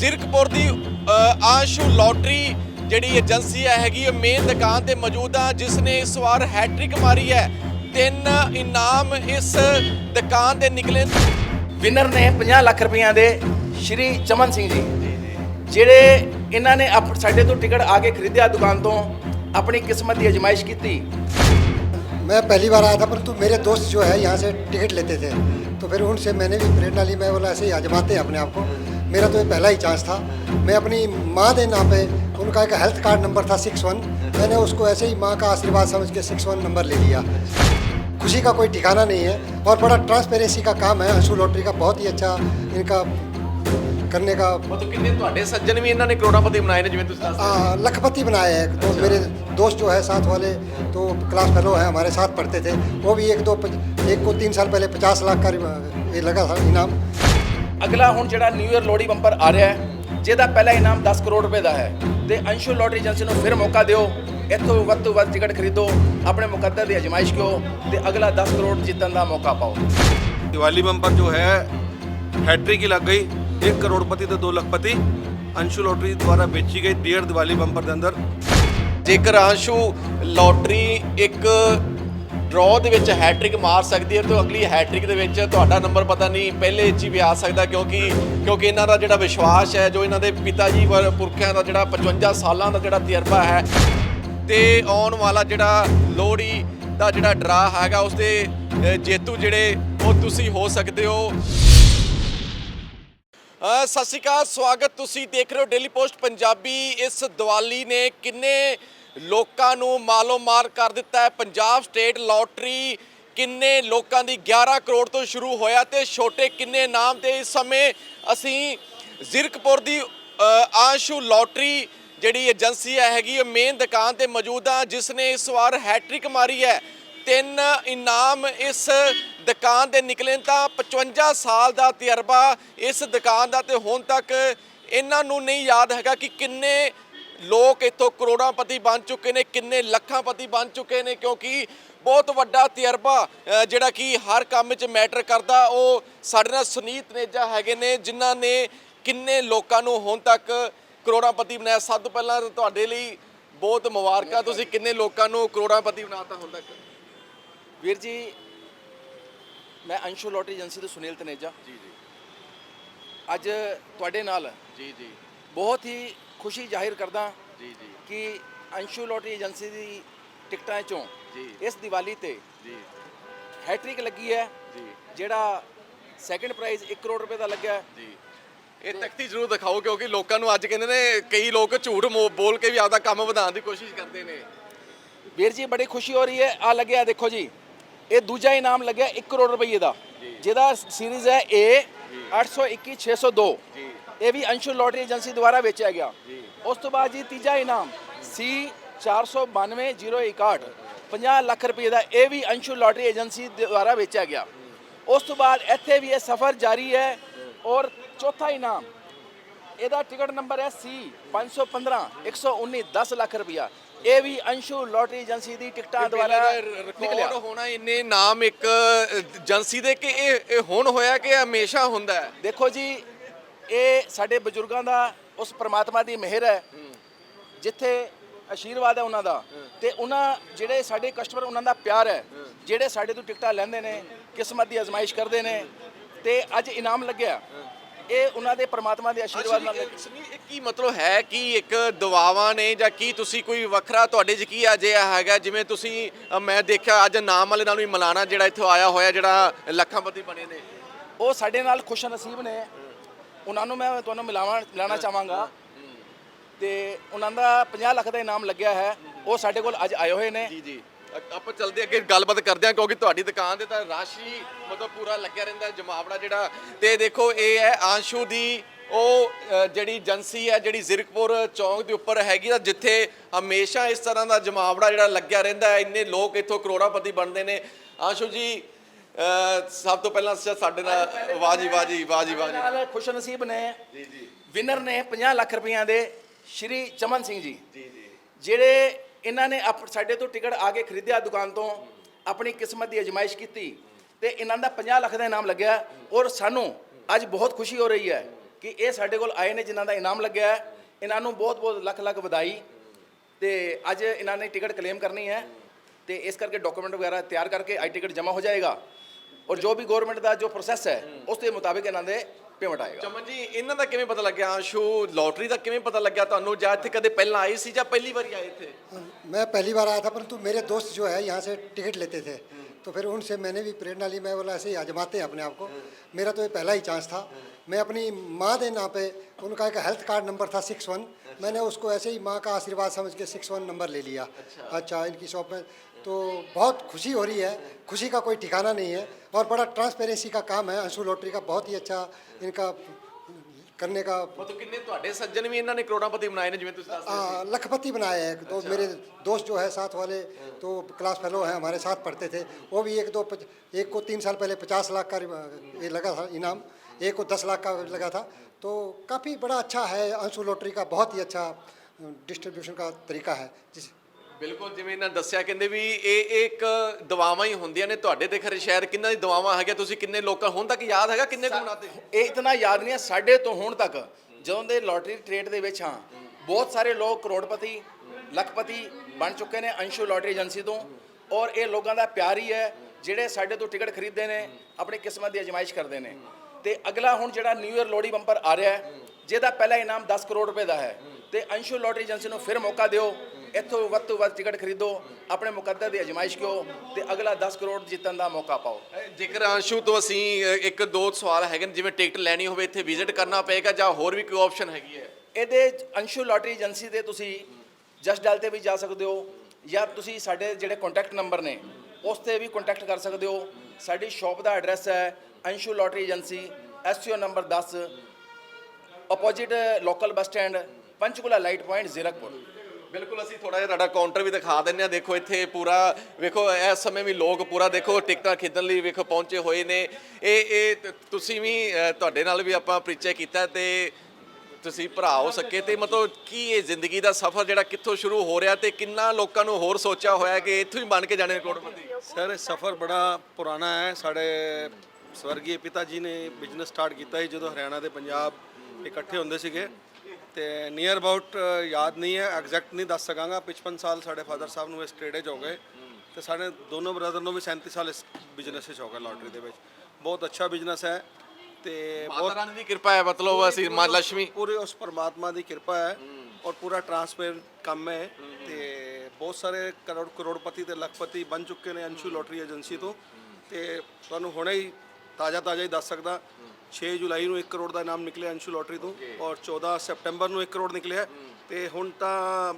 ਜ਼ਿਰਕਪੁਰ ਦੀ ਅ, ਆਸ਼ੂ ਲੋਟਰੀ ਜਿਹੜੀ ਏਜੰਸੀ ਹੈ ਹੈਗੀ ਹੈ ਮੇਨ ਦੁਕਾਨ ਤੇ ਮੌਜੂਦ ਆ ਜਿਸ ਨੇ ਇਸ ਵਾਰ ਹੈਟ੍ਰਿਕ ਮਾਰੀ ਹੈ ਤਿੰਨ ਇਨਾਮ ਇਸ ਦੁਕਾਨ ਦੇ ਨਿਕਲੇ ਵਿਨਰ ਨੇ 50 ਲੱਖ ਰੁਪਈਆਂ ਦੇ ਸ਼੍ਰੀ ਚਮਨ ਸਿੰਘ ਜੀ ਜਿਹੜੇ ਇਹਨਾਂ ਨੇ ਆਪ- ਸਾਡੇ ਤੋਂ ਟਿਕਟ ਆ ਕੇ ਖਰੀਦਿਆ ਦੁਕਾਨ ਤੋਂ ਆਪਣੀ ਕਿਸਮਤ ਦੀ ਅਜਮਾਇਸ਼ ਕੀਤੀ मैं पहली बार आया था परंतु मेरे दोस्त जो है यहाँ से टिकट लेते थे तो फिर उनसे मैंने भी प्रेरणा ली मैं बोला ऐसे ही आजमाते हैं अपने आप को मेरा तो ये पहला ही चांस था मैं अपनी माँ के नाम पे उनका एक हेल्थ कार्ड नंबर था सिक्स वन मैंने उसको ऐसे ही माँ का आशीर्वाद समझ के सिक्स वन नंबर ले लिया खुशी का कोई ठिकाना नहीं है और बड़ा ट्रांसपेरेंसी का काम है अंशु लॉटरी का बहुत ही अच्छा इनका करने का ਮਤਲਬ ਕਿੰਨੇ ਤੁਹਾਡੇ ਸੱਜਣ ਵੀ ਇਹਨਾਂ ਨੇ ਕਰੋੜਾਪਤੀ ਬਣਾਏ ਨੇ ਜਿਵੇਂ ਤੁਸੀਂ ਦੱਸ आ, लखपति बनाए हैं तो मेरे दोस्त जो है साथ वाले तो क्लास फेलो हैं हमारे साथ पढ़ते थे वो भी एक दो एक को तीन साल पहले पचास लाख का ये लगा था इनाम ਅਗਲਾ ਹੁਣ ਜਿਹੜਾ ਨਿਊ ਇਅਰ ਲੋਹੜੀ ਬੰਪਰ ਆ ਰਿਹਾ ਹੈ ਜਿਹਦਾ ਪਹਿਲਾ ਇਨਾਮ 10 ਕਰੋੜ ਰੁਪਏ ਦਾ ਹੈ ਤੇ ਅੰਸ਼ੂ ਲੋਟਰੀ ਏਜੰਸੀ ਨੂੰ ਫਿਰ ਮੌਕਾ ਦਿਓ ਇੱਥੋਂ ਵੱਧ ਤੋਂ ਵੱਧ ਟਿਕਟ ਖਰੀਦੋ ਆਪਣੇ ਮੁਕੱਦਰ ਦੀ ਅਜਮਾਇਸ਼ ਕਰੋ ਤੇ ਅਗਲਾ 10 ਕਰੋੜ ਜਿੱਤਣ ਦਾ ਮੌਕਾ ਪਾਓ दिवाली बम्पर जो है हैट्रिक ही लग गई एक करोड़पति तो दो लखपति अंशु लॉटरी द्वारा बेची गई डेढ़ दिवाली बम्पर के अंदर ਜੇਕਰ ਆਸ਼ੂ ਲੋਟਰੀ ਇੱਕ ਡਰਾਅ ਦੇ ਵਿੱਚ ਹੈਟ੍ਰਿਕ ਮਾਰ ਸਕਦੀ ਹੈ ਤਾਂ ਅਗਲੀ ਹੈਟ੍ਰਿਕ ਦੇ ਵਿੱਚ ਤੁਹਾਡਾ ਨੰਬਰ ਪਤਾ ਨਹੀਂ, ਪਹਿਲੇ 'ਚ ਹੀ ਵੀ ਆ ਸਕਦਾ ਕਿਉਂਕਿ ਕਿਉਂਕਿ ਇਹਨਾਂ ਦਾ ਜਿਹੜਾ ਵਿਸ਼ਵਾਸ ਹੈ, ਜੋ ਇਹਨਾਂ ਦੇ ਪਿਤਾ ਜੀ ਵਰ ਪੁਰਖਿਆਂ ਦਾ ਜਿਹੜਾ 55 ਸਾਲਾਂ ਦਾ ਜਿਹੜਾ ਤਜਰਬਾ ਹੈ, ਤੇ ਆਉਣ ਵਾਲਾ ਜਿਹੜਾ ਲੋਹੜੀ ਦਾ ਜਿਹੜਾ ਡਰਾ ਹੈਗਾ ਉਸ ਦੇ ਜੇਤੂ ਜਿਹੜੇ, ਉਹ ਤੁਸੀਂ ਹੋ ਸਕਦੇ ਹੋ। ਸਤਿ ਸ਼੍ਰੀ ਅਕਾਲ, ਸਵਾਗਤ ਤੁਸੀਂ ਦੇਖ ਰਹੇ ਹੋ ਡੇਲੀ ਪੋਸਟ ਪੰਜਾਬੀ। ਇਸ ਦੀਵਾਲੀ ਨੇ ਕਿੰਨੇ ਲੋਕਾਂ ਨੂੰ ਮਾਲੋ ਮਾਲ ਕਰ ਦਿੱਤਾ ਹੈ। ਪੰਜਾਬ ਸਟੇਟ ਲਾਟਰੀ ਕਿੰਨੇ ਲੋਕਾਂ ਦੀ 11 ਕਰੋੜ ਤੋਂ ਸ਼ੁਰੂ ਹੋਇਆ ਤੇ ਛੋਟੇ ਕਿੰਨੇ ਨਾਮ ਤੇ ਇਸ ਸਮੇਂ ਅਸੀਂ ਜ਼ਿਰਕਪੁਰ ਦੀ ਅ, ਆਸ਼ੂ ਲਾਟਰੀ ਜਿਹੜੀ ਏਜੰਸੀ ਹੈਗੀ ਹੈ ਮੇਨ ਦੁਕਾਨ ਤੇ ਮੌਜੂਦ ਆ ਜਿਸ ਨੇ ਇਸ ਵਾਰ ਹੈਟ੍ਰਿਕ ਮਾਰੀ ਹੈ। ਤਿੰਨ ਇਨਾਮ ਇਸ ਦੁਕਾਨ ਦੇ ਨਿਕਲੇ ਤਾਂ 55 ਸਾਲ ਦਾ ਤਜਰਬਾ ਇਸ ਦੁਕਾਨ ਦਾ ਤੇ ਹੁਣ ਤੱਕ ਇਹਨਾਂ ਨੂੰ ਨਹੀਂ ਯਾਦ ਹੈਗਾ ਕਿ ਕਿੰਨੇ ਲੋਕ ਇੱਥੋਂ ਕਰੋੜਾਂਪਤੀ ਬਣ ਚੁੱਕੇ ਨੇ ਕਿੰਨੇ ਲੱਖਾਂਪਤੀ ਬਣ ਚੁੱਕੇ ਨੇ ਕਿਉਂਕਿ ਬਹੁਤ ਵੱਡਾ ਤਜਰਬਾ ਜਿਹੜਾ ਕਿ ਹਰ ਕੰਮ 'ਚ ਮੈਟਰ ਕਰਦਾ। ਉਹ ਸਾਡੇ ਨਾਲ ਸੁਨੀਤ ਨੇਜਾ ਹੈਗੇ ਨੇ ਜਿਨ੍ਹਾਂ ਨੇ ਕਿੰਨੇ ਲੋਕਾਂ ਨੂੰ ਹੁਣ ਤੱਕ ਕਰੋੜਾਂਪਤੀ ਬਣਾਇਆ। ਸਭ ਤੋਂ ਪਹਿਲਾਂ ਤੁਹਾਡੇ ਲਈ ਬਹੁਤ ਮੁਬਾਰਕਾਂ। ਤੁਸੀਂ ਕਿੰਨੇ ਲੋਕਾਂ ਨੂੰ ਕਰੋੜਾਂਪਤੀ ਬਣਾਤਾ ਹੁਣ ਤੱਕ? ਵੀਰ ਜੀ ਮੈਂ ਅੰਸ਼ੂ ਲੋਟਰੀ ਏਜੰਸੀ ਤੋਂ ਸੁਨੀਲ ਤਨੇਜਾ। ਜੀ ਜੀ। ਅੱਜ ਤੁਹਾਡੇ ਨਾਲ ਜੀ ਜੀ। ਬਹੁਤ ਹੀ ਖੁਸ਼ੀ ਜ਼ਾਹਿਰ ਕਰਦਾ ਜੀ ਜੀ। ਕਿ ਅੰਸ਼ੂ ਲੋਟਰੀ ਏਜੰਸੀ ਦੀ ਟਿਕਟਾਂ ਚੋਂ ਜੀ। ਇਸ ਦੀਵਾਲੀ ਤੇ ਜੀ। ਹੈਟ੍ਰਿਕ ਲੱਗੀ ਹੈ ਜੀ। ਜਿਹੜਾ ਸੈਕੰਡ ਪ੍ਰਾਈਜ਼ 1 ਕਰੋੜ ਰੁਪਏ ਦਾ ਲੱਗਾ ਹੈ ਜੀ। ਇਹ ਤਖਤੀ ਜ਼ਰੂਰ ਦਿਖਾਓ ਕਿਉਂਕਿ ਲੋਕਾਂ ਨੂੰ ਅੱਜ ਕਹਿੰਦੇ ਨੇ ਕਈ ਲੋਕ ਝੂਠ ਮੋ- ਬੋਲ ਕੇ ਵੀ ਆਪਦਾ ਕੰਮ ਵਧਾਉਣ ਦੀ ਕੋਸ਼ਿਸ਼ ਕਰਦੇ ਨੇ। ਵੀਰ ਜੀ ਬੜੀ ਖੁਸ਼ੀ ਹੋ ਰਹੀ ਹੈ। ਆ ਲੱਗਿਆ ਦੇਖੋ ਜੀ। ਇਹ ਦੂਜਾ ਇਨਾਮ ਲੱਗਿਆ 1 ਕਰੋੜ ਰੁਪਏ ਦਾ। ਜਿਹਦਾ ਸੀਰੀਜ਼ ਹੈ A 821602 ਜੀ। ਇਹ ਵੀ ਅੰਸ਼ੂ ਲੋਟਰੀ ਏਜੰਸੀ ਦੁਆਰਾ ਵੇਚਿਆ ਗਿਆ। ਉਸ ਤੋਂ ਬਾਅਦ ਜੀ ਤੀਜਾ ਇਨਾਮ C 492061 50 ਲੱਖ ਰੁਪਏ ਦਾ ਇਹ ਵੀ ਅੰਸ਼ੂ ਲੋਟਰੀ ਏਜੰਸੀ ਦੁਆਰਾ ਵੇਚਿਆ ਗਿਆ। ਉਸ ਤੋਂ ਬਾਅਦ ਇੱਥੇ ਵੀ ਇਹ ਸਫ਼ਰ ਜਾਰੀ ਹੈ ਔਰ ਚੌਥਾ ਇਨਾਮ ਇਹਦਾ ਟਿਕਟ ਨੰਬਰ ਹੈ C 515 119 10 ਲੱਖ ਰੁਪਇਆ। ਇਹ ਵੀ ਅੰਸ਼ੂ ਲੋਟਰੀ ਏਜੰਸੀ ਦੀ ਟਿਕਟਾਂ ਦੁਆਰਾ ਨਿਕਲਿਆ। ਹੋਣਾ ਇੰਨੇ ਨਾਮ ਇੱਕ ਏਜੰਸੀ ਦੇ ਕਿ ਇਹ ਇਹ ਹੁਣ ਹੋਇਆ ਕਿ ਹਮੇਸ਼ਾ ਹੁੰਦਾ ਹੈ? ਦੇਖੋ ਜੀ ਇਹ ਸਾਡੇ ਬਜ਼ੁਰਗਾਂ ਦਾ ਉਸ ਪ੍ਰਮਾਤਮਾ ਦੀ ਮਿਹਰ ਹੈ। ਜਿੱਥੇ ਆਸ਼ੀਰਵਾਦ ਹੈ ਉਹਨਾਂ ਦਾ ਤੇ ਉਹਨਾਂ ਜਿਹੜੇ ਸਾਡੇ ਕਸਟਮਰ ਉਹਨਾਂ ਦਾ ਪਿਆਰ ਹੈ ਜਿਹੜੇ ਸਾਡੇ ਤੋਂ ਟਿਕਟਾਂ ਲੈਂਦੇ ਨੇ ਕਿਸਮਤ ਦੀ ਅਜ਼ਮਾਇਸ਼ ਕਰਦੇ ਨੇ ਤੇ ਅੱਜ ਇਨਾਮ ਲੱਗਿਆ। ਇਹ ਉਹਨਾਂ ਦੇ ਪ੍ਰਮਾਤਮਾ ਦੇ ਆਸ਼ੀਰਵਾਦ ਨਾਲ ਇਹ ਕੀ ਮਤਲਬ ਹੈ ਕਿ ਇੱਕ ਦੁਆਵਾਂ ਨੇ ਜਾਂ ਕੀ ਤੁਸੀਂ ਕੋਈ ਵੱਖਰਾ ਤੁਹਾਡੇ 'ਚ ਕੀ ਅਜਿਹਾ ਹੈਗਾ? ਜਿਵੇਂ ਤੁਸੀਂ ਮੈਂ ਦੇਖਿਆ ਅੱਜ ਨਾਮ ਵਾਲੇ ਨਾਲ ਵੀ ਮਿਲਾਣਾ ਜਿਹੜਾ ਇੱਥੇ ਆਇਆ ਹੋਇਆ ਜਿਹੜਾ ਲੱਖਾਂਪਤੀ ਬਣੇ ਨੇ। ਉਹ ਸਾਡੇ ਨਾਲ ਖੁਸ਼ ਨਸੀਬ ਨੇ। ਉਹਨਾਂ ਨੂੰ ਮੈਂ ਤੁਹਾਨੂੰ ਮਿਲਾਵਾਂ ਮਿਲਾਣਾ ਚਾਹਾਂਗਾ। ਤੇ ਉਹਨਾਂ ਦਾ 50 ਲੱਖ ਦਾ ਇਨਾਮ ਲੱਗਿਆ ਹੈ। ਉਹ ਸਾਡੇ ਕੋਲ ਅੱਜ ਆਏ ਹੋਏ ਨੇ। ਜੀ ਜੀ। ਆਪਾਂ ਚੱਲਦੇ ਅੱਗੇ ਗੱਲਬਾਤ ਕਰਦੇ ਹਾਂ ਕਿਉਂਕਿ ਤੁਹਾਡੀ ਦੁਕਾਨ ਤੇ ਤਾਂ ਰਾਸ਼ੀ ਮਤਲਬ ਪੂਰਾ ਲੱਗਿਆ ਰਹਿੰਦਾ ਹੈ, ਜਮਾਵੜਾ ਜਿਹੜਾ। ਤੇ ਦੇਖੋ ਇਹ ਹੈ ਆਂਸ਼ੂ ਦੀ ਉਹ ਜਿਹੜੀ ਏਜੰਸੀ ਹੈ ਜਿਹੜੀ ਜ਼ਿਰਕਪੁਰ ਚੌਂਕ ਦੇ ਉੱਪਰ ਹੈਗੀ ਆ ਜਿੱਥੇ ਹਮੇਸ਼ਾ ਇਸ ਤਰ੍ਹਾਂ ਦਾ ਜਮਾਵੜਾ ਜਿਹੜਾ ਲੱਗਿਆ ਰਹਿੰਦਾ ਹੈ। ਇੰਨੇ ਲੋਕ ਇੱਥੋਂ ਕਰੋੜਾਪਤੀ ਬਣਦੇ ਨੇ। ਆਂਸ਼ੂ ਜੀ ਸਭ ਤੋਂ ਪਹਿਲਾਂ ਸਾਡੇ ਨਾਲ ਵਾਜੀ ਵਾਜੀ ਵਾਜੀ ਵਾਜੀ। ਨਾਲ ਖੁਸ਼ ਨਸੀਬ ਨੇ ਜੀ ਜੀ। ਵਿਨਰ ਨੇ 50 ਲੱਖ ਰੁਪਈਆਂ ਦੇ ਸ਼੍ਰੀ ਚਮਨ ਸਿੰਘ ਜੀ। ਜੀ ਜੀ। ਜਿਹੜੇ ਇਹਨਾਂ ਨੇ ਆਪ- ਸਾਡੇ ਤੋਂ ਟਿਕਟ ਆ ਕੇ ਖਰੀਦਿਆ ਦੁਕਾਨ ਤੋਂ ਆਪਣੀ ਕਿਸਮਤ ਦੀ ਅਜਮਾਇਸ਼ ਕੀਤੀ ਤੇ ਇਹਨਾਂ ਦਾ 50 ਲੱਖ ਦਾ ਇਨਾਮ ਲੱਗਿਆ ਔਰ ਸਾਨੂੰ ਅੱਜ ਬਹੁਤ ਖੁਸ਼ੀ ਹੋ ਰਹੀ ਹੈ ਕਿ ਇਹ ਸਾਡੇ ਕੋਲ ਆਏ ਨੇ ਜਿਨ੍ਹਾਂ ਦਾ ਇਨਾਮ ਲੱਗਿਆ ਹੈ। ਇਹਨਾਂ ਨੂੰ ਬਹੁਤ ਬਹੁਤ ਲੱਖ ਲੱਖ ਵਧਾਈ ਤੇ ਅੱਜ ਇਹਨਾਂ ਨੇ ਟਿਕਟ ਕਲੇਮ ਕਰਨੀ ਹੈ। ਤੇ ਇਸ ਕਰਕੇ ਡਾਕੂਮੈਂਟ ਵਗੈਰਾ ਤਿਆਰ ਕਰਕੇ ਆਈ ਟਿਕਟ ਜਮ੍ਹਾਂ ਹੋ ਜਾਏਗਾ ਔਰ ਜੋ ਵੀ ਗਵਰਨਮੈਂਟ ਦਾ ਜੋ ਪ੍ਰੋਸੈਸ ਹੈ ਉਸ ਦੇ ਮੁਤਾਬਿਕ ਇਹਨਾਂ ਦੇ ਪੇਮੈਂਟ ਆਏਗਾ ਚਮਨ ਜੀ ਇਹਨਾਂ ਦਾ ਕਿਵੇਂ ਪਤਾ ਲੱਗਿਆ ਅੰਸ਼ੂ ਲੋਟਰੀ ਦਾ ਕਿਵੇਂ ਪਤਾ ਲੱਗਿਆ ਤੁਹਾਨੂੰ ਜਾਂ ਇੱਥੇ ਕਦੇ ਪਹਿਲਾਂ ਆਏ ਸੀ ਜਾਂ ਪਹਿਲੀ ਵਾਰੀ ਆਏ ਇੱਥੇ मैं पहली बार आया था परंतु मेरे दोस्त जो है यहाँ से टिकट लेते थे तो फिर उनसे मैंने भी प्रेरणा ली मैं बोला ऐसे ही आजमाते हैं अपने आप को मेरा तो ये पहला ही चांस था मैं अपनी माँ के नाम पे उनका एक हेल्थ कार्ड नंबर था सिक्स वन मैंने उसको ऐसे ही माँ का आशीर्वाद समझ के सिक्स वन नंबर ले लिया अच्छा इनकी शॉप में तो बहुत खुशी हो रही है खुशी का कोई ठिकाना नहीं है और बड़ा ट्रांसपेरेंसी का काम है अंशु लॉटरी का बहुत ही अच्छा इनका करने का ਮਤਲਬ ਕਿੰਨੇ ਤੁਹਾਡੇ ਸੱਜਣ ਵੀ ਇਹਨਾਂ ਨੇ ਕਰੋੜਾਪਤੀ ਬਣਾਏ ਨੇ ਜਿਵੇਂ ਤੁਸੀਂ ਦੱਸ ਰਹੇ हाँ, लखपति बनाए हैं तो मेरे दोस्त जो है साथ वाले तो क्लास फेलो हैं हमारे साथ पढ़ते थे वो भी एक दो पच, एक को तीन साल पहले पचास लाख का ये लगा था इनाम एक को दस लाख का लगा था तो काफ़ी बड़ा अच्छा है अंशु लॉटरी का बहुत ही अच्छा डिस्ट्रीब्यूशन का तरीका है जिस ਬਿਲਕੁਲ ਜਿਵੇਂ ਇਹਨਾਂ ਦੱਸਿਆ ਕਹਿੰਦੇ ਵੀ ਇਹ ਇੱਕ ਦਵਾਵਾਂ ਹੀ ਹੁੰਦੀਆਂ ਨੇ ਤੁਹਾਡੇ ਤੇ ਖਰੇ ਸ਼ਾਇਦ। ਕਿੰਨਾਂ ਦੀ ਦਵਾਵਾਂ ਹੈਗੀਆਂ? ਤੁਸੀਂ ਕਿੰਨੇ ਲੋਕਾਂ ਹੁਣ ਤੱਕ ਯਾਦ ਹੈਗਾ ਕਿੰਨੇ ਕੁ ਬਣਾਤੇ ਇਹ ਇਤਨਾ ਯਾਦ ਨਹੀਂ ਹੈ ਸਾਡੇ ਤੋਂ ਹੁਣ ਤੱਕ ਜਦੋਂ ਦੇ ਲੋਟਰੀ ਟ੍ਰੇਡ ਦੇ ਵਿੱਚ ਹਾਂ ਬਹੁਤ ਸਾਰੇ ਲੋਕ ਕਰੋੜਪਤੀ ਲੱਖਪਤੀ ਬਣ ਚੁੱਕੇ ਨੇ ਅੰਸ਼ੂ ਲੋਟਰੀ ਏਜੰਸੀ ਤੋਂ ਔਰ ਇਹ ਲੋਕਾਂ ਦਾ ਪਿਆਰ ਹੀ ਹੈ ਜਿਹੜੇ ਸਾਡੇ ਤੋਂ ਟਿਕਟ ਖਰੀਦਦੇ ਨੇ ਆਪਣੀ ਕਿਸਮਤ ਦੀ ਅਜਮਾਇਸ਼ ਕਰਦੇ ਨੇ। ਤੇ ਅਗਲਾ ਹੁਣ ਜਿਹੜਾ ਨਿਊ ਇਅਰ ਲੋਹੜੀ ਬੰਪਰ ਆ ਰਿਹਾ ਹੈ ਜਿਹਦਾ ਪਹਿਲਾ ਇਨਾਮ 10 ਕਰੋੜ ਰੁਪਏ ਦਾ ਹੈ ਤੇ ਅੰਸ਼ੂ ਲੋਟਰੀ ਏਜੰਸੀ ਨੂੰ ਫਿਰ ਮੌਕਾ ਦਿਓ ਇੱਥੋਂ ਵੱਧ ਤੋਂ ਵੱਧ ਟਿਕਟ ਖਰੀਦੋ ਆਪਣੇ ਮੁਕੱਦਰ ਦੀ ਅਜਮਾਇਸ਼ ਕਿਓ ਤੇ ਅਗਲਾ 10 ਕਰੋੜ ਜਿੱਤਣ ਦਾ ਮੌਕਾ ਪਾਓ। ਜੇਕਰ ਅੰਸ਼ੂ ਤੋਂ ਅਸੀਂ ਇੱਕ ਦੋ ਸਵਾਲ ਹੈਗੇ ਨੇ ਜਿਵੇਂ ਟਿਕਟ ਲੈਣੀ ਹੋਵੇ ਇੱਥੇ ਵਿਜ਼ਿਟ ਕਰਨਾ ਪਏਗਾ ਜਾਂ ਹੋਰ ਵੀ ਕੋਈ ਆਪਸ਼ਨ ਹੈਗੀ ਹੈ? ਇਹਦੇ 'ਚ ਅੰਸ਼ੂ ਲਾਟਰੀ ਏਜੰਸੀ ਦੇ ਤੁਸੀਂ ਜਸਟ ਡਾਲ ਤੇ ਵੀ ਜਾ ਸਕਦੇ ਹੋ ਜਾਂ ਤੁਸੀਂ ਸਾਡੇ ਜਿਹੜੇ ਕੰਟੈਕਟ ਨੰਬਰ ਨੇ ਉਸ ਤੇ ਵੀ ਕੰਟੈਕਟ ਕਰ ਸਕਦੇ ਹੋ। ਸਾਡੀ ਸ਼ਾਪ ਦਾ ਐਡਰੈਸ ਹੈ Anshu lottery agency STO number 10 opposite local bus stand Panchkula light point Zirakpur. ਬਿਲਕੁਲ ਅਸੀਂ ਥੋੜਾ ਜਿਹਾ ਤੁਹਾਡਾ ਕਾਊਂਟਰ ਵੀ ਦਿਖਾ ਦਿੰਨੇ ਆ ਦੇਖੋ ਇੱਥੇ ਪੂਰਾ ਵੇਖੋ ਇਸ ਸਮੇਂ ਵੀ ਲੋਕ ਪੂਰਾ ਦੇਖੋ ਟਿਕਟਾਂ ਖਰੀਦਣ ਲਈ ਵੇਖੋ ਪਹੁੰਚੇ ਹੋਏ ਨੇ। ਇਹ ਇਹ ਤ- ਤੁਸੀਂ ਵੀ ਅ, ਤੁਹਾਡੇ ਨਾਲ ਵੀ ਆਪਾਂ ਪਰਿਚੈ ਕੀਤਾ ਤੇ ਤੁਸੀਂ ਭਰਾ ਹੋ ਸਕੇ ਤੇ ਮਤਲਬ ਕੀ ਇਹ ਜ਼ਿੰਦਗੀ ਦਾ ਸਫ਼ਰ ਜਿਹੜਾ ਕਿੱਥੋਂ ਸ਼ੁਰੂ ਹੋ ਰਿਹਾ ਤੇ ਕਿੰਨਾ ਲੋਕਾਂ ਨੂੰ ਹੋਰ ਸੋਚਿਆ ਹੋਇਆ ਕਿ ਇੱਥੋਂ ਹੀ ਬਣ ਕੇ ਜਾਣੇ ਨੇ ਕਰੋੜਪਤੀ? ਸਰ ਸਫ਼ਰ ਬੜਾ ਪੁਰਾਣਾ ਹੈ। ਸਾਡੇ ਸਵਰਗੀ ਪਿਤਾ ਜੀ ਨੇ ਬਿਜ਼ਨਸ ਸਟਾਰਟ ਕੀਤਾ ਸੀ ਜਦੋਂ ਹਰਿਆਣਾ ਤੇ ਪੰਜਾਬ ਇਕੱਠੇ ਹੁੰਦੇ ਸੀਗੇ। ਤੇ ਨੀਅਰ ਅਬਾਊਟ ਯਾਦ ਨਹੀਂ ਹੈ ਐਗਜ਼ੈਕਟ ਨਹੀਂ ਦੱਸ ਸਕਾਂਗਾ। 55 ਸਾਲ ਸਾਡੇ ਫਾਦਰ ਸਾਹਿਬ ਨੂੰ ਇਸ ਟ੍ਰੇਡ 'ਚ ਹੋ ਗਏ। ਤੇ ਸਾਡੇ ਦੋਨੋਂ ਬ੍ਰਦਰ ਨੂੰ ਵੀ 37 ਸਾਲ ਇਸ ਬਿਜ਼ਨਸ 'ਚ ਹੋ ਗਏ ਲਾਟਰੀ ਦੇ ਵਿੱਚ। ਬਹੁਤ ਅੱਛਾ ਬਿਜ਼ਨਸ ਹੈ। ਤੇ ਮਾਤਾ ਰਾਣੀ ਦੀ ਕਿਰਪਾ ਹੈ ਮਤਲਬ ਅਸੀਂ ਮਾਂ ਲక్ష్ਮੀ ਪੂਰੇ ਉਸ ਪਰਮਾਤਮਾ ਦੀ ਕਿਰਪਾ ਹੈ ਔਰ ਪੂਰਾ ਟਰਾਂਸਪੇਰੈਂਟ ਕੰਮ ਹੈ। ਤੇ ਬਹੁਤ ਸਾਰੇ ਕਰੋੜ ਕਰੋੜਪਤੀ ਤੇ ਲੱਖਪਤੀ ਬਣ ਚੁੱਕੇ ਨੇ ਅੰਸ਼ੂ ਲੋਟਰੀ ਏਜੰਸੀ ਤੋਂ। ਤੇ ਤੁਹਾਨੂੰ ਹੁਣੇ ਹੀ ਤਾਜ਼ਾ ਤਾਜ਼ਾ ਹੀ ਦੱਸ ਸਕਦਾ। 6 ਜੁਲਾਈ ਨੂੰ 1 ਕਰੋੜ ਦਾ ਇਨਾਮ ਨਿਕਲਿਆ ਅੰਸ਼ੂ ਲੋਟਰੀ ਤੋਂ ਔਰ 14 ਸਤੰਬਰ ਨੂੰ 1 ਕਰੋੜ ਨਿਕਲਿਆ। ਤੇ ਹੁਣ ਤਾਂ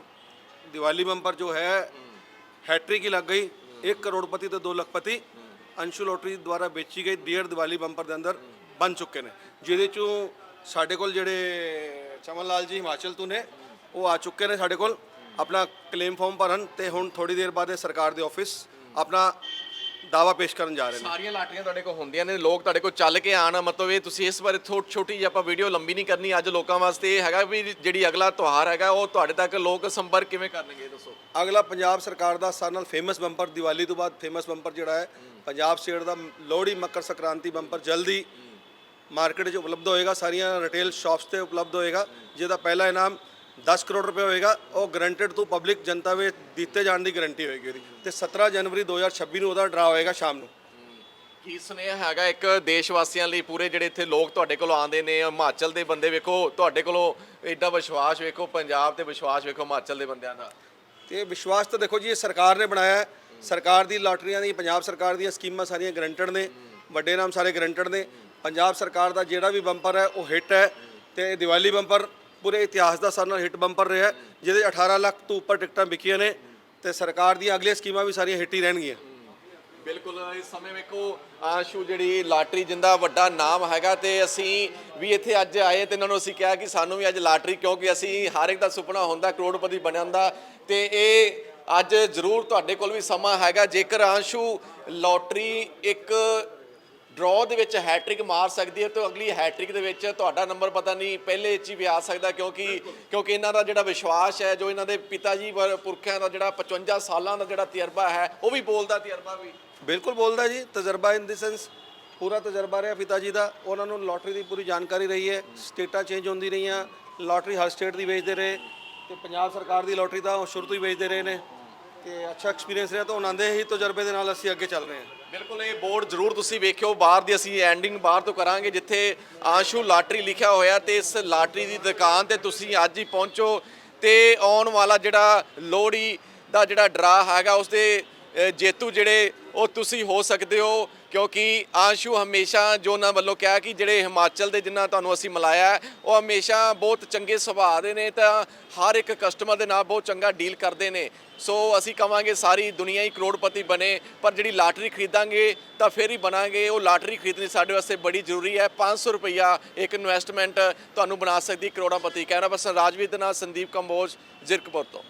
ਦੀਵਾਲੀ ਬੰਪਰ ਜੋ ਹੈ ਹੈਟ੍ਰਿਕ ਹੀ ਲੱਗ ਗਈ। 1 ਕਰੋੜਪਤੀ ਤੇ 2 ਲੱਖਪਤੀ। ਅੰਸ਼ੂ ਲੋਟਰੀ ਦੁਆਰਾ ਵੇਚੀ ਗਈ ਡੀਅਰ ਦੀਵਾਲੀ ਬੰਪਰ ਦੇ ਅੰਦਰ ਬਣ ਚੁੱਕੇ ਨੇ। ਜਿਹਦੇ ਚੋਂ ਸਾਡੇ ਕੋਲ ਜਿਹੜੇ ਚਮਨ ਲਾਲ ਜੀ ਹਿਮਾਚਲ ਤੋਂ ਨੇ ਉਹ ਆ ਚੁੱਕੇ ਨੇ ਸਾਡੇ ਕੋਲ। ਆਪਣਾ ਕਲੇਮ ਫਾਰਮ ਭਰਨ ਤੇ ਹੁਣ ਥੋੜੀ ਦੇਰ ਬਾਅਦ ਸਰਕਾਰ ਦੇ ਆਫਿਸ ਆਪਣਾ ਦਾਵਾ ਪੇਸ਼ ਕਰਨ ਜਾ ਰਹੇ ਨੇ। ਸਾਰੀਆਂ ਲਾਟਰੀਆਂ ਤੁਹਾਡੇ ਕੋਲ ਹੁੰਦੀਆਂ ਨੇ ਲੋਕ ਤੁਹਾਡੇ ਕੋਲ ਚੱਲ ਕੇ ਆਣ ਮਤਲਬ ਇਹ ਤੁਸੀਂ ਇਸ ਬਾਰੇ ਥੋੜੀ ਛੋਟੀ ਜਿਹੀ ਆਪਾਂ ਵੀਡੀਓ ਲੰਬੀ ਨਹੀਂ ਕਰਨੀ ਅੱਜ ਲੋਕਾਂ ਵਾਸਤੇ ਇਹ ਹੈਗਾ ਵੀ ਜਿਹੜੀ ਅਗਲਾ ਤਿਉਹਾਰ ਹੈਗਾ ਉਹ ਤੁਹਾਡੇ ਤੱਕ ਲੋਕ ਸੰਪਰਕ ਕਿਵੇਂ ਕਰਨਗੇ ਦੱਸੋ। ਅਗਲਾ ਪੰਜਾਬ ਸਰਕਾਰ ਦਾ ਸਾਰਿਆਂ ਨਾਲ ਫੇਮਸ ਬੰਪਰ ਦੀਵਾਲੀ ਤੋਂ ਬਾਅਦ ਫੇਮਸ ਬੰਪਰ ਜਿਹੜਾ ਹੈ ਪੰਜਾਬ ਸਟੇਟ ਦਾ ਲੋਹੜੀ ਮਕਰ ਸੰਕ੍ਰਾਂਤੀ ਬੰਪਰ ਜਲਦੀ ਮਾਰਕੀਟ 'ਚ ਉਪਲਬਧ ਹੋਏਗਾ ਸਾਰੀਆਂ ਰਿਟੇਲ ਸ਼ਾਪਸ ਤੇ ਉਪਲਬਧ ਹੋਏਗਾ ਜਿਹਦਾ ਪਹਿਲਾ ਇਨਾਮ 10 ਕਰੋੜ ਰੁਪਏ ਹੋਏਗਾ ਉਹ ਗਰੰਟਡ ਤੋਂ ਪਬਲਿਕ ਜਨਤਾ ਵਿੱਚ ਦਿੱਤੇ ਜਾਣ ਦੀ ਗਾਰੰਟੀ ਹੋਏਗੀ ਉਹਦੀ। ਤੇ 17 ਜਨਵਰੀ 2026 ਨੂੰ ਉਹਦਾ ਡਰਾ ਹੋਏਗਾ ਸ਼ਾਮ ਨੂੰ। ਕੀ ਸੁਨੇਹਾ ਹੈਗਾ ਇੱਕ ਦੇਸ਼ ਵਾਸੀਆਂ ਲਈ ਪੂਰੇ ਜਿਹੜੇ ਇੱਥੇ ਲੋਕ ਤੁਹਾਡੇ ਕੋਲ ਆਉਂਦੇ ਨੇ ਹਿਮਾਚਲ ਦੇ ਬੰਦੇ ਵੇਖੋ ਤੁਹਾਡੇ ਕੋਲੋਂ ਐਡਾ ਵਿਸ਼ਵਾਸ ਵੇਖੋ ਪੰਜਾਬ ਤੇ ਵਿਸ਼ਵਾਸ ਵੇਖੋ ਹਿਮਾਚਲ ਦੇ ਬੰਦਿਆਂ ਦਾ? ਤੇ ਵਿਸ਼ਵਾਸ ਤਾਂ ਦੇਖੋ ਜੀ ਇਹ ਸਰਕਾਰ ਨੇ ਬਣਾਇਆ ਹੈ। ਸਰਕਾਰ ਦੀ ਲਾਟਰੀਆਂ ਦੀ ਪੰਜਾਬ ਸਰਕਾਰ ਦੀਆਂ ਸਕੀਮਾਂ ਸਾਰੀਆਂ ਗਰੰਟਡ ਨੇ ਵੱਡੇ ਨਾਮ ਸਾਰੇ ਗਰੰਟਡ ਨੇ। ਪੰਜਾਬ ਸਰਕਾਰ ਦਾ ਜਿਹੜਾ ਵੀ ਬੰਪਰ ਹੈ ਉਹ ਹਿੱਟ ਹੈ। ਤੇ ਇਹ ਦੀਵਾਲੀ ਬੰਪਰ ਪੂਰੇ ਇਤਿਹਾਸ ਦਾ ਸਾਰਿਆਂ ਨਾਲ ਹਿੱਟ ਬੰਪਰ ਰਿਹਾ ਹੈ, ਜਿਹਦੇ 18 ਲੱਖ ਤੋਂ ਉੱਪਰ ਟਿਕਟਾਂ ਵਿਕੀਆਂ ਨੇ ਤੇ ਸਰਕਾਰ ਦੀਆਂ ਅਗਲੀਆਂ ਸਕੀਮਾਂ ਵੀ ਸਾਰੀਆਂ ਹਿੱਟ ਹੀ ਰਹਿਣਗੀਆਂ। ਬਿਲਕੁਲ ਇਸ ਸਮੇਂ ਵੇਖੋ ਆਸ਼ੂ ਜਿਹੜੀ ਲਾਟਰੀ ਜਿੰਦਾ ਵੱਡਾ ਨਾਮ ਹੈਗਾ ਤੇ ਅਸੀਂ ਵੀ ਇੱਥੇ ਅੱਜ ਆਏ ਤੇ ਇਹਨਾਂ ਨੂੰ ਅਸੀਂ ਕਿਹਾ ਕਿ ਸਾਨੂੰ ਵੀ ਅੱਜ ਲਾਟਰੀ ਕਿਉਂਕਿ ਅਸੀਂ ਹਰ ਇੱਕ ਦਾ ਸੁਪਨਾ ਹੁੰਦਾ ਕਰੋੜਪਤੀ ਬਣਨ ਦਾ ਤੇ ਇਹ ਅੱਜ ਜ਼ਰੂਰ ਤੁਹਾਡੇ ਕੋਲ ਵੀ ਸਮਾਂ ਹੈਗਾ। ਜੇਕਰ ਆਂਸ਼ੂ ਲਾਟਰੀ ਇੱਕ ਡਰਾਅ ਦੇ ਵਿੱਚ ਹੈਟ੍ਰਿਕ ਮਾਰ ਸਕਦੀ ਹੈ ਤਾਂ ਅਗਲੀ ਹੈਟ੍ਰਿਕ ਦੇ ਵਿੱਚ ਤੁਹਾਡਾ ਨੰਬਰ ਪਤਾ ਨਹੀਂ, ਪਹਿਲੇ 'ਚ ਹੀ ਵੀ ਆ ਸਕਦਾ ਕਿਉਂਕਿ ਕਿਉਂਕਿ ਇਹਨਾਂ ਦਾ ਜਿਹੜਾ ਵਿਸ਼ਵਾਸ ਹੈ, ਜੋ ਇਹਨਾਂ ਦੇ ਪਿਤਾ ਜੀ ਵਰ- ਪੁਰਖਿਆਂ ਦਾ ਜਿਹੜਾ 55 ਸਾਲਾਂ ਦਾ ਜਿਹੜਾ ਤਜਰਬਾ ਹੈ, ਉਹ ਵੀ ਬੋਲਦਾ ਤਜਰਬਾ ਵੀ। ਬਿਲਕੁਲ ਬੋਲਦਾ ਜੀ, ਤਜਰਬਾ ਇਨ ਦੀ ਸੈਂਸ ਪੂਰਾ ਤਜਰਬਾ ਰਿਹਾ ਪਿਤਾ ਜੀ ਦਾ। ਉਹਨਾਂ ਨੂੰ ਲੋਟਰੀ ਦੀ ਪੂਰੀ ਜਾਣਕਾਰੀ ਰਹੀ ਹੈ, ਸਟੇਟਾਂ ਚੇਂਜ ਹੁੰਦੀ ਰਹੀਆਂ ਲੋਟਰੀ ਹਰ ਸਟੇਟ ਦੀ ਵੇਚਦੇ ਰਹੇ ਤੇ ਪੰਜਾਬ ਸਰਕਾਰ ਦੀ ਲੋਟਰੀ ਤਾਂ ਉਹ ਸ਼ੁਰੂ ਤੋਂ ਹੀ ਵੇਚਦੇ ਰਹੇ ਨੇ ਤੇ ਅੱਛਾ ਐਕਸਪੀਰੀਅੰਸ ਰਿਹਾ ਤਾਂ ਉਹਨਾਂ ਦੇ ਹੀ ਤਜਰਬੇ ਦੇ ਨਾਲ ਅਸੀਂ ਅੱਗੇ ਚੱਲ ਰਹੇ ਹਾਂ। ਬਿਲਕੁਲ, ਇਹ ਬੋਰਡ ਜ਼ਰੂਰ ਤੁਸੀਂ ਵੇਖਿਓ, ਬਾਹਰ ਦੀ ਅਸੀਂ ਐਂਡਿੰਗ ਬਾਹਰ ਤੋਂ ਕਰਾਂਗੇ, ਜਿੱਥੇ ਆਸ਼ੂ ਲਾਟਰੀ ਲਿਖਿਆ ਹੋਇਆ ਤੇ ਇਸ ਲਾਟਰੀ ਦੀ ਦੁਕਾਨ ਤੇ ਤੁਸੀਂ ਅੱਜ ਹੀ ਪਹੁੰਚੋ ਤੇ ਆਉਣ ਵਾਲਾ ਜਿਹੜਾ ਲੋਹੜੀ ਦਾ ਜਿਹੜਾ ਡਰਾ ਹੈਗਾ ਉਸ ਦੇ ਜੇਤੂ ਜਿਹੜੇ, ਉਹ ਤੁਸੀਂ ਹੋ ਸਕਦੇ ਹੋ। ਕਿਉਂਕਿ ਆਸ਼ੂ ਹਮੇਸ਼ਾ ਜੋ ਉਹਨਾਂ ਵੱਲੋਂ ਕਿਹਾ ਕਿ ਜਿਹੜੇ ਹਿਮਾਚਲ ਦੇ ਜਿਨ੍ਹਾਂ ਤੁਹਾਨੂੰ ਅਸੀਂ ਮਿਲਾਇਆ ਉਹ ਹਮੇਸ਼ਾ ਬਹੁਤ ਚੰਗੇ ਸੁਭਾਅ ਦੇ ਨੇ ਤਾਂ ਹਰ ਇੱਕ ਕਸਟਮਰ ਦੇ ਨਾਲ ਬਹੁਤ ਚੰਗਾ ਡੀਲ ਕਰਦੇ ਨੇ। ਸੋ ਅਸੀਂ ਕਵਾਂਗੇ ਸਾਰੀ ਦੁਨੀਆ ਹੀ ਕਰੋੜਪਤੀ ਬਣੇ, ਪਰ ਜਿਹੜੀ ਲਾਟਰੀ ਖਰੀਦਾਂਗੇ ਤਾਂ ਫਿਰ ਹੀ ਬਣਾਂਗੇ। ਉਹ ਲਾਟਰੀ ਖਰੀਦਣੀ ਸਾਡੇ ਵਾਸਤੇ ਬੜੀ ਜ਼ਰੂਰੀ ਹੈ। 500 ਰੁਪਈਆ ਇੱਕ ਇਨਵੈਸਟਮੈਂਟ ਤੁਹਾਨੂੰ ਬਣਾ ਸਕਦੀ ਕਰੋੜਾਂਪਤੀ ਕੈਮਰਾ ਪਰਸਨ ਰਾਜਵੀਰ ਦੇ ਨਾਲ ਸੰਦੀਪ ਕੰਬੋਜ, ਜ਼ਿਰਕਪੁਰ ਤੋਂ।